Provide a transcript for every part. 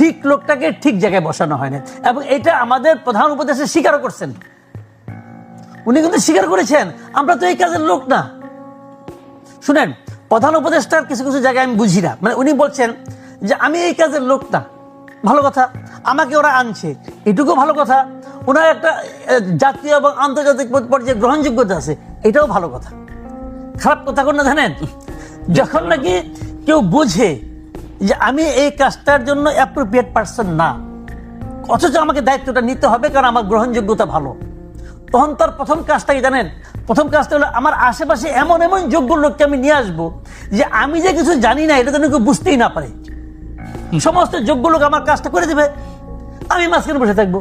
ঠিক লোকটাকে ঠিক জায়গায় বসানো হয় না এবং এটা আমাদের প্রধান উপদেশে স্বীকারও করছেন। উনি কিন্তু স্বীকার করেছেন, আমরা তো এই কাজের লোক না। শুনেন, প্রধান উপদেষ্টার কিছু কিছু জায়গায় আমি বুঝি না। মানে উনি বলছেন যে, আমি এই কাজের লোক না। ভালো কথা। আমাকে ওরা আনছে। এটুকু ভালো কথা। ওনার একটা জাতীয় এবং আন্তর্জাতিক পর্যায়ে গ্রহণযোগ্যতা আছে। এটাও ভালো কথা। খারাপ কথা কোন না জানেন? যখন নাকি কেউ বোঝে যে আমি এই কাজটার জন্য অ্যাপ্রোপ্রিয়েট পার্সন না। অথচ আমাকে দায়িত্বটা নিতে হবে কারণ আমার গ্রহণযোগ্যতা ভালো। তখন তার প্রথম কাজটা কি জানেন? প্রথম কাজটা হলো আমার আশেপাশে এমন এমন যোগ্য লোককে আমি নিয়ে আসব যে আমি যে কিছু জানি না এটা যেন কেউ বুঝতেই না পারে। সমস্ত যোগ্য লোক আমার কাজটা করে দেবে আমি মাঝখানে বসে থাকব।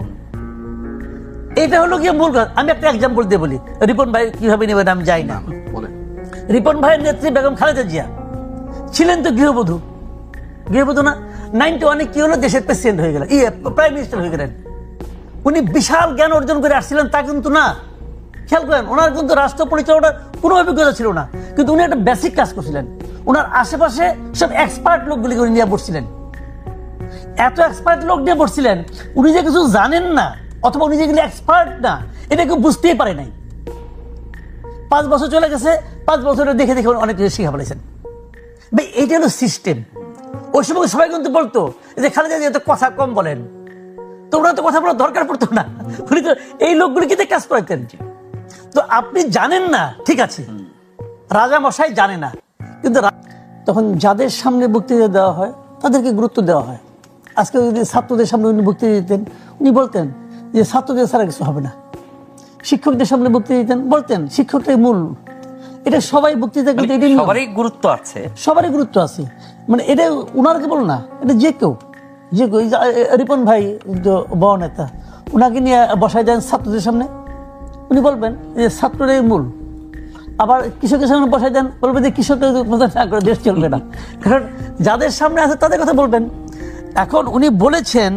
এটা হলো গিয়ে মূল কাজ আমি একটা এক্সাম্পল দিয়ে বলি। রিপন ভাই কীভাবে নেবেন আমি যাই না। রিপন ভাইয়ের নেত্রী বেগম খালেদা জিয়া। ছিলেন তো গৃহবধূ। গৃহবধূ না, নাইনটি ওয়ানে কি হলো? দেশের প্রেসিডেন্ট হয়ে ইয়ে প্রাইম মিনিস্টার হয়ে গেলেন। উনি বিশাল জ্ঞান অর্জন করে আসছিলেন, তা কিন্তু না। খেয়াল করেন, ওনার কিন্তু রাষ্ট্র পরিচালনার কোনো অভিজ্ঞতা ছিল না। কিন্তু উনি একটা বেসিক কাজ করছিলেন। ওনার আশেপাশে সব এক্সপার্ট লোকগুলিকে উনি নিয়ে বসছিলেন। এত এক্সপার্ট লোক নিয়ে বসছিলেন, উনি যে কিছু জানেন না, অথবা উনি যেগুলি এক্সপার্ট না, এটা কেউ বুঝতেই পারে নাই। পাঁচ বছর চলে গেছে, পাঁচ বছরে দেখে দেখে অনেক কিছু শিখা ফেলেছেন। এইটা হলো সিস্টেম ওই সময় সবাই কিন্তু বলতো যে খালেদা জিয়া তো কথা কম বলেন। তোমরা তো কথা বলার দরকার পড়তো না। উনি তো এই লোকগুলিকে কাজ করাতেন তো আপনি জানেন না, ঠিক আছে, রাজা মশাই জানে না, কিন্তু তখন যাদের সামনে বক্তৃতা দেওয়া হয়, তাদেরকে গুরুত্ব দেওয়া হয়। আজকে যদি ছাত্রদের সামনে উনি বক্তৃতা দিতেন, উনি বলতেন যে ছাত্রদের ছাড়া কিছু হবে না। শিক্ষকদের সামনে বক্তৃতা দিতেন, বলতেন, শিক্ষকটাই মূল এটা সবাই বক্তৃতা করতে এটাই নিয়ম। সবারই গুরুত্ব আছে। সবারই গুরুত্ব আছে। মানে এটা উনারকে বলো না এটা যে কেউ যে কেউ। রিপন ভাই বড় নেতা উনাকে নিয়ে বসায় দেন ছাত্রদের সামনে। উনি বলবেন যে ছাত্ররাই মূল। আবার কৃষকের সামনে বসায় দেন বলবেন যে কৃষকের না করে দেশ চলবে না। কারণ যাদের সামনে আছে তাদের কথা বলবেন। এখন উনি বলেছেন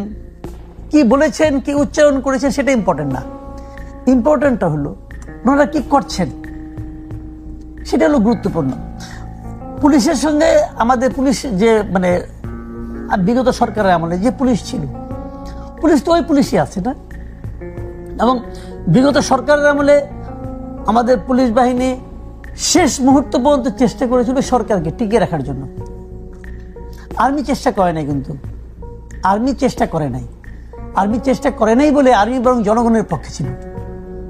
কি বলেছেন কি উচ্চারণ করেছেন সেটা ইম্পর্টেন্ট না। ইম্পর্টেন্টটা হলো ওনারা কি করছেন? সেটা হলো গুরুত্বপূর্ণ। পুলিশের সঙ্গে আমাদের পুলিশ যে মানে বিগত সরকারের আমলে যে পুলিশ ছিল, পুলিশ তো ওই পুলিশই আছে না? এবং বিগত সরকারের আমলে আমাদের পুলিশ বাহিনী শেষ মুহূর্ত পর্যন্ত চেষ্টা করেছিল সরকারকে টিকে রাখার জন্য। আর্মি চেষ্টা করে নাই কিন্তু। আর্মি চেষ্টা করে নাই। আর্মি চেষ্টা করে নাই বলে আর্মি বরং জনগণের পক্ষে ছিল।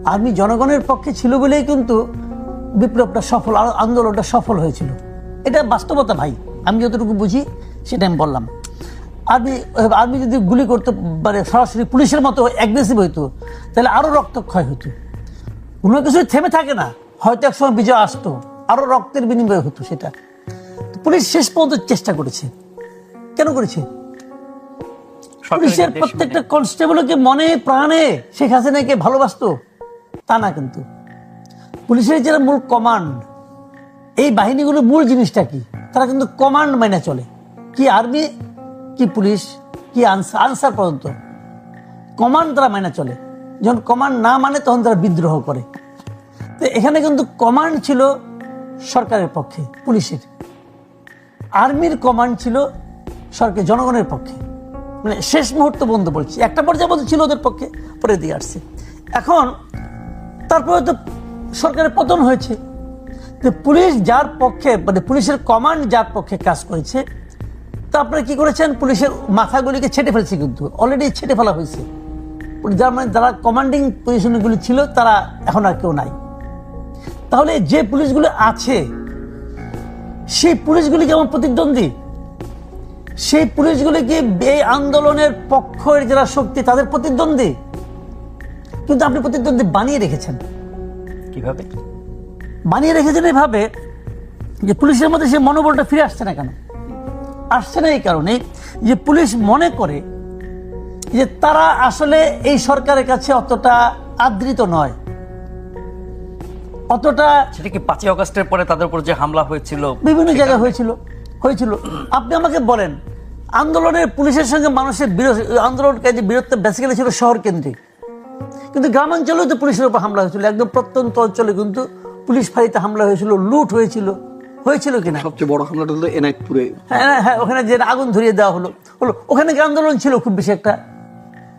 আর্মি জনগণের পক্ষে ছিল বলেই কিন্তু বিপ্লবটা সফল আর আন্দোলনটা সফল হয়েছিল। এটা বাস্তবতা ভাই আমি যতটুকু বুঝি সেটা আমি বললাম। আর্মি আর্মি যদি গুলি করতে মানে সরাসরি পুলিশের মতো অ্যাগ্রেসিভ হইতো তাহলে আরও রক্তক্ষয় হতো কোনো কিছু থেমে থাকে না। হয়তো একসময় বিজয় আসতো আরও রক্তের বিনিময় হতো সেটা। পুলিশ শেষ পর্যন্ত চেষ্টা করেছে। কেন করেছে? পুলিশের প্রত্যেকটা কনস্টেবলকে মনে প্রাণে শেখ হাসিনাকে ভালোবাসতো তা না কিন্তু। পুলিশের যারা মূল কমান্ড এই বাহিনীগুলোর মূল জিনিসটা কি? তারা কিন্তু কমান্ড মাইনে চলে। কি আর্মি কি পুলিশ, কি আনসার আনসার পর্যন্ত। কমান্ড তারা মাইনে চলে। যখন কমান্ড না মানে তখন তারা বিদ্রোহ করে। তো এখানে কিন্তু কমান্ড ছিল সরকারের পক্ষে, পুলিশের। আর্মির কমান্ড ছিল সরকার, জনগণের পক্ষে। মানে শেষ মুহূর্ত বন্ধ বলছি। একটা পর্যায়ে বন্ধ ছিল ওদের পক্ষে, পরে দিয়ে আসছে। এখন তারপরে তো সরকারের পতন হয়েছে। তো পুলিশ যার পক্ষে মানে পুলিশের কমান্ড যার পক্ষে কাজ করেছে, তা আপনারা কি করেছেন? পুলিশের মাথাগুলিকে ছেটে ফেলছে কিন্তু। অলরেডি ছেটে ফেলা হয়েছে। যার মানে যারা কমান্ডিং পজিশনগুলি ছিল, তারা এখন আর কেউ নাই। তাহলে যে পুলিশগুলো আছে, সেই পুলিশগুলি যেমন প্রতিদ্বন্দ্বী? সেই পুলিশগুলি কি এই আন্দোলনের পক্ষের যারা শক্তি, তাদের প্রতিদ্বন্দ্বী? কিন্তু আপনি প্রতিদ্বন্দ্বী বানিয়ে রেখেছেন। কীভাবে? বানিয়ে রেখেছেন এভাবে যে পুলিশের মধ্যে সেই মনোবলটা ফিরে আসছে না কেন? আসছে না এই কারণে যে পুলিশ মনে করে যে তারা আসলে এই সরকারের কাছে অতটা আদৃত নয়। অতটা সেটা কি পাঁচই অগস্টের পরে তাদের উপর যে হামলা হয়েছিল? বিভিন্ন জায়গায় হয়েছিল হয়েছিল। আপনি আমাকে বলেন আন্দোলনের পুলিশের সঙ্গে মানুষের বিরোধ আন্দোলনকে যে বীরত্ব বেসিক্যালি ছিল শহর কেন্দ্রিক। কিন্তু গ্রামাঞ্চলেও তো পুলিশের উপর হামলা হয়েছিল। একদম প্রত্যন্ত অঞ্চলে কিন্তু পুলিশ ফাঁড়িতে হামলা হয়েছিল লুট হয়েছিল। হয়েছিল কিনা? সবচেয়ে বড় হামলাটা হলো এনায়তপুরে। হ্যাঁ হ্যাঁ ওখানে যে আগুন ধরিয়ে দেওয়া হলো। হলো ওখানে কি আন্দোলন ছিল খুব বেশি একটা।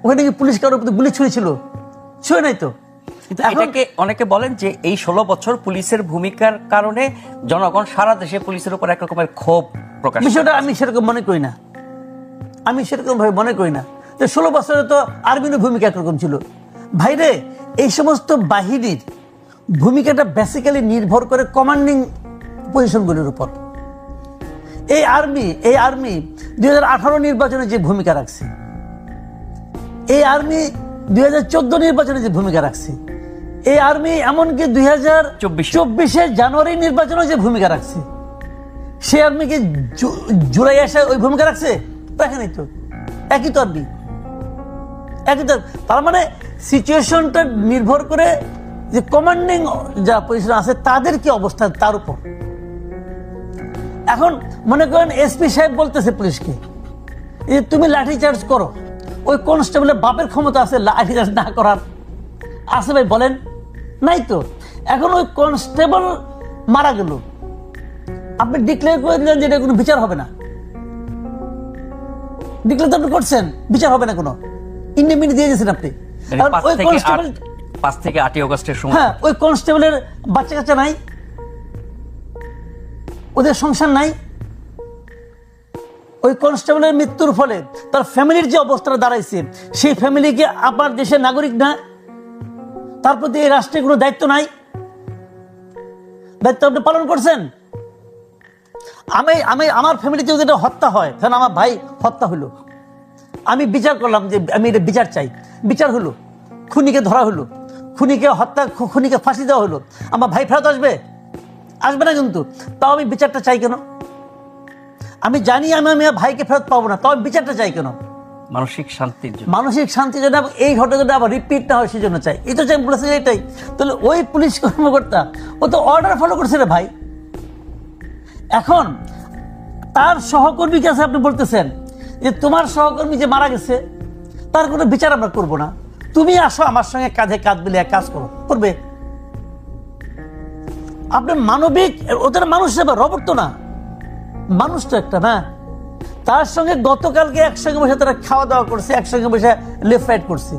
ওখানে কি পুলিশ কারোর প্রতি গুলি ছুঁড়েছিল। ছুঁয়ে নাই তো। এটাকে অনেকে বলেন যে এই ষোলো বছর পুলিশের ভূমিকার কারণে জনগণ সারা দেশে পুলিশের উপর এক রকমের ক্ষোভ প্রকাশ বিষয়টা আমি সেরকম মনে করি না। আমি সেরকম ভাবে মনে করি না। যে ষোলো বছরে তো আর্মিনের ভূমিকা একরকম ছিল। ভাইরে এই সমস্ত বাহিনীর ভূমিকাটা বেসিক্যালি নির্ভর করে কমান্ডিং পজিশনগুলির উপর। এই আর্মি এই আর্মি দুই নির্বাচনে যে ভূমিকা রাখছে এই আর্মি দুই হাজার চোদ্দ নির্বাচনে যে ভূমিকা রাখছে এই আর্মি এমনকি দুই হাজার 24 চব্বিশে জানুয়ারি নির্বাচনে যে ভূমিকা রাখছে সে আর্মি কি জুলাই এসে ওই ভূমিকা রাখছে? দেখেনি তো একই তো আর্মি একই তো তার মানে সিচুয়েশনটা নির্ভর করে যে কমান্ডিং যা পজিশন আছে, তাদের কি অবস্থা, তার উপর। এখন মনে করেন এসপি সাহেব বলতেছে পুলিশকে যে, তুমি লাঠি চার্জ করো। ওই কনস্টেবলের বাপের ক্ষমতা আছে লাঠি চার্জ না করার। আছে ভাই, বলেন, নাই তো। এখন ওই কনস্টেবল মারা গেল। আপনি ডিক্লেয়ার করে দিলেন যে এটা কোনো বিচার হবে না। ডিক্লেয়ার তো আপনি করছেন, বিচার হবে না কোনো। ইন্ডিমিনি দিয়ে দিয়েছেন আপনি। মানে পাঁচ ওই থেকে কনস্টেবল পাঁচ থেকে আটই অগস্টের সময়। হ্যাঁ ওই কনস্টেবলের বাচ্চা কাচ্চা নাই। ওদের সংসার নাই। ওই কনস্টেবলের মৃত্যুর ফলে তার ফ্যামিলির যে অবস্থাটা দাঁড়াইছে সেই ফ্যামিলি কি আপনার দেশের নাগরিক না। তার প্রতি এই রাষ্ট্রের কোনো দায়িত্ব নাই। দায়িত্ব আপনি পালন করছেন? আমি আমি আমার ফ্যামিলিতে যদি হত্যা হয় তাহলে আমার ভাই হত্যা হলো আমি বিচার করলাম যে আমি এটা বিচার চাই। বিচার হলো খুনিকে ধরা হলো খুনিকে হত্যা খুনিকে ফাঁসি দেওয়া হলো। আমার ভাই ফেরত আসবে? আসবে না কিন্তু। তাও আমি বিচারটা চাই কেন? আমি জানি আমি আমি ভাইকে ফেরত পাবো না তাও আমি বিচারটা চাই কেন? মানসিক শান্তির জন্য। মানসিক শান্তি যেন আবার এই ঘটনাটা আবার রিপিট না হয় সেজন্য চাই। এই তো চাই বলেছে এটাই। তাহলে ওই পুলিশ কর্মকর্তা ও তো অর্ডার ফলো করছে রে ভাই। এখন তার সহকর্মী কাছে আপনি বলতেছেন যে তোমার সহকর্মী যে মারা গেছে, তার কোনো বিচার আমরা করব না। তুমি আসো আমার সঙ্গে কাঁধে কাঁধ মিলিয়ে কাজ করো। করবে। আপনি মানবিক, ওদের মানুষ হিসেবে রবট তো না। মানুষ তো একটা না তার সঙ্গে গতকালকে একসঙ্গে বসে তারা খাওয়া দাওয়া করছে, একসঙ্গে বসে লেফট রাইট করছে।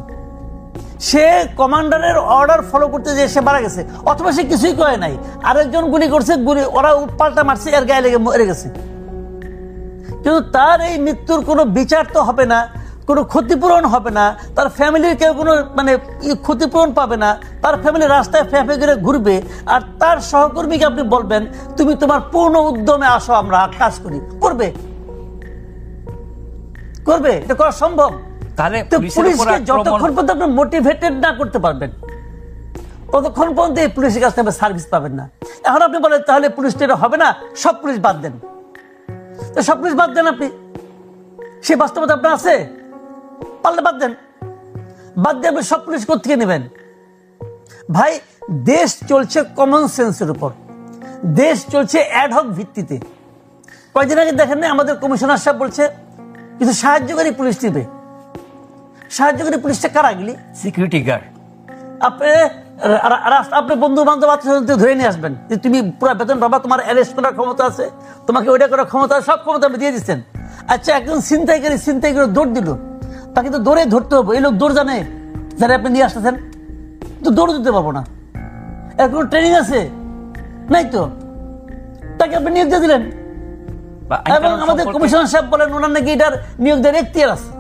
সে কমান্ডারের অর্ডার ফলো করতে যে সে মারা গেছে, অথবা সে কিছুই করে নাই। আরেকজন গুলি করছে, গুলি, ওরা পাল্টা মারছে, এর গায়ে লেগে মরে গেছে। কিন্তু তার এই মৃত্যুর কোনো বিচার তো হবে না কোনো ক্ষতিপূরণ হবে না তার ফ্যামিলির কেউ কোনো মানে ক্ষতিপূরণ পাবে না তার ফ্যামিলি রাস্তায় ফ্যাফে করে ঘুরবে আর তার সহকর্মীকে আপনি বলবেন তুমি তোমার পূর্ণ উদ্যমে আসো আমরা কাজ করি। করবে। করবে এটা করা সম্ভব। তাহলে পুলিশকে যতক্ষণ পর্যন্ত আপনি মোটিভেটেড না করতে পারবেন ততক্ষণ পর্যন্ত এই পুলিশের কাছ থেকে সার্ভিস পাবেন না। এখন আপনি বলেন তাহলে পুলিশটা হবে না সব পুলিশ বাদ দেন। সব পুলিশ বাদ দেন আপনি। সে বাস্তবতা আপনার আছে? পারলে বাদ দেন। বাদ দিয়ে আপনি সব পুলিশ কোথেকে নেবেন? ভাই দেশ চলছে কমন সেন্সের উপর। দেশ চলছে অ্যাডহক ভিত্তিতে। কয়েকদিন আগে দেখেন না আমাদের কমিশনার সাহেব বলছে কিছু সাহায্যকারী পুলিশ দিবে সাহায্যকারী পুলিশটা কারা গেলি সিকিউরিটি গার্ড আপনি রা- রা- আপনার বন্ধু বান্ধব আত্মীয় ধরে নিয়ে আসবেন। যে তুমি পুরো বেতন পাবা তোমার অ্যারেস্ট করার ক্ষমতা আছে তোমাকে ওইটা করার ক্ষমতা সব ক্ষমতা আপনি দিয়ে দিচ্ছেন। আচ্ছা একজন ছিনতাইকারী ছিনতাই করে দৌড় দিল। তাকে তো দৌড়ে ধরতে হবে এই লোক দৌড় জানে যারা আপনি নিয়ে আসতেছেন। তো দৌড় দিতে পারব না। এর কোনো ট্রেনিং আছে? নাই তো। তাকে আপনি নিয়োগ দিয়ে দিলেন। এবং আমাদের কমিশনার সাহেব বলেন ওনার নাকি এটার নিয়োগ দেওয়ার এখতিয়ার আছে।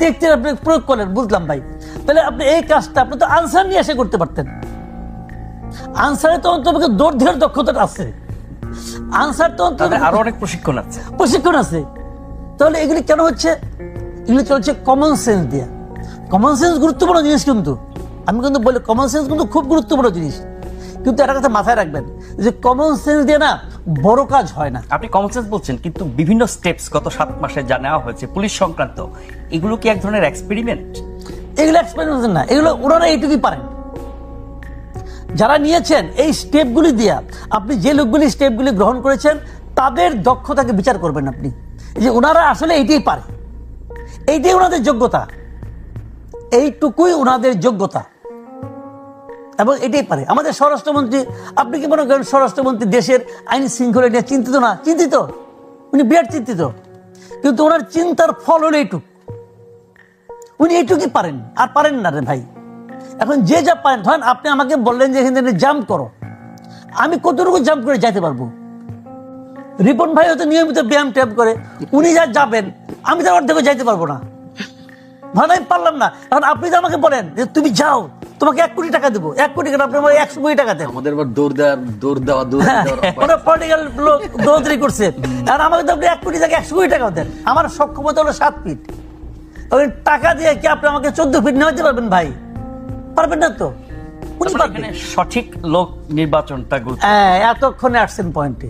এখতিয়ার আপনি প্রয়োগ করেন বুঝলাম ভাই। তাহলে আপনি এই কাজটা আপনি তো আনসার নিয়ে এসে করতে পারতেন। আনসারে তো অন্তত দৌড় ধের দক্ষতাটা আছে। আনসার তো অন্তত আরও অনেক প্রশিক্ষণ আছে। প্রশিক্ষণ আছে। তাহলে এগুলি কেন হচ্ছে? এগুলি চলছে কমন সেন্স দিয়ে। কমন সেন্স গুরুত্বপূর্ণ জিনিস কিন্তু। আমি কিন্তু বলি কমন সেন্স কিন্তু খুব গুরুত্বপূর্ণ জিনিস। কিন্তু একটা কথা মাথায় রাখবেন যে কমন সেন্স দিয়ে না বড় কাজ হয় না। আপনি কমন সেন্স বলছেন কিন্তু বিভিন্ন স্টেপস গত সাত মাসে যা নেওয়া হয়েছে পুলিশ সংক্রান্ত এগুলো কি এক ধরনের এক্সপেরিমেন্ট এগুলো এক্সপেরিমেন্ট না এগুলো ওনারা এইটুকুই পারেন। যারা নিয়েছেন এই স্টেপগুলি দিয়া আপনি যে লোকগুলি স্টেপগুলি গ্রহণ করেছেন তাদের দক্ষতাকে বিচার করবেন আপনি। যে ওনারা আসলে এইটাই পারে। এইটাই ওনাদের যোগ্যতা। এইটুকুই ওনাদের যোগ্যতা। এবং এটাই পারে। আমাদের স্বরাষ্ট্রমন্ত্রী, আপনি কি মনে করেন স্বরাষ্ট্রমন্ত্রী দেশের আইন শৃঙ্খলা নিয়ে চিন্তিত না? চিন্তিত। উনি বিরাট চিন্তিত। কিন্তু ওনার চিন্তার ফল হলো এইটুক। উনি এইটুকুই পারেন। আর পারেন না রে ভাই। এখন যে যা পারেন, ধরেন আপনি আমাকে বললেন যে এখানে জাম্প করো। আমি কতটুকু জাম্প করে যাইতে পারব? রিপন ভাই হয়তো নিয়মিত ব্যায়াম ট্যাপ করে। উনি যা যাবেন, আমি তার অর্ধেকে যাইতে পারব না। ধরেন আমি পারলাম না। কারণ আপনি তো আমাকে বলেন যে তুমি যাও। তোমাকে এক কোটি টাকা দেবো। এক কোটি কেন? আপনি আমাকে একশো কোটি টাকা দেন। আমাদের এবার দৌড় দেওয়ার দৌড় দেওয়া দৌড় ওরা পলিটিক্যাল লোক দৌড়দৌড়ি করছে। আর আমাকে তো আপনি এক কোটি টাকা একশো কোটি টাকা দেন। আমার সক্ষমতা হলো সাত ফিট ওই টাকা দিয়ে কি আপনি আমাকে চোদ্দ ফিট নেওয়াতে পারবেন ভাই? পারবেন না তো? পারবেন। সঠিক লোক নির্বাচনটা গুরুত্ব হ্যাঁ এতক্ষণে আসছেন পয়েন্টে